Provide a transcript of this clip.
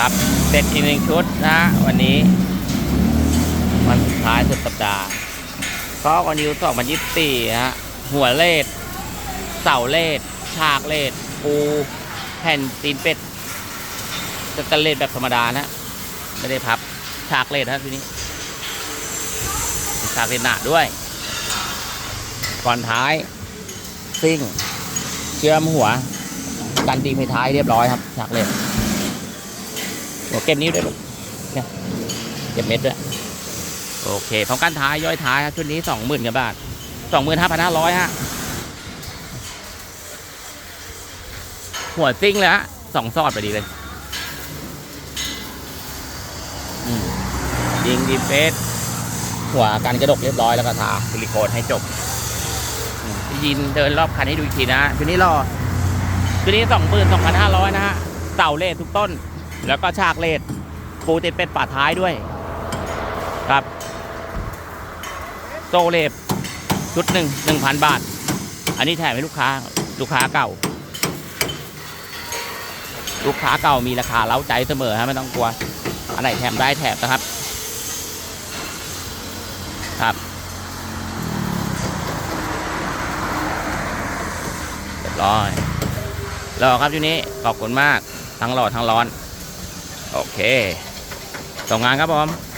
ครับเสร็จอีกหนึ่งชุดนะวันนี้ วันสุดท้ายสุดสัปดาห์ก็วันนี้สองพันยี่สิบสี่ฮะหัวเลดเสาเลดฉากเลดปูแผ่นตีนเป็ดสแตนเลสแบบธรรมดานะไม่ได้พับฉากเลดฮะทีนี้ฉากเลดหนาด้วย ก่อนท้ายซิ่งเชื่อมหัวกันตีไปท้ายเรียบร้อยครับฉากเลด หัวเก็บนิ้วด้วยลูกเนี่ยเก็บเม็ดด้วยโอเคพร้อมกันท้ายย่อยท้ายครับชุดนี้สองหมื่นกว่าบาทสองหมื่นห้าพันห้าร้อยฮะหัวซิ่งเลยฮะสองซอดไปดีเลยอืมยิงดีเฟสหัวกันกระดกเรียบร้อยแล้วก็ทาซิลิโคนให้จบอืมยินเดินรอบคันให้ดูอีกทีนะฮะชุดนี้รอชุดนี้สองหมื่นสองพันห้าร้อยนะฮะเต่าเลดทุกต้น แล้วก็ฉากเลดปูติดเป็ดป่าท้ายด้วย ครับ โซเลบชุดหนึ่งหนึ่งพันบาท อันนี้แถมให้ลูกค้าลูกค้าเก่า ลูกค้าเก่ามีราคาเล้าใจเสมอฮะไม่ต้องกลัว อันไหนแถมได้แถมนะครับ ครับเรียบร้อยรอครับทีนี้ขอบคุณมากทั้งหล่อทั้งร้อน โอเคส่งงานครับผม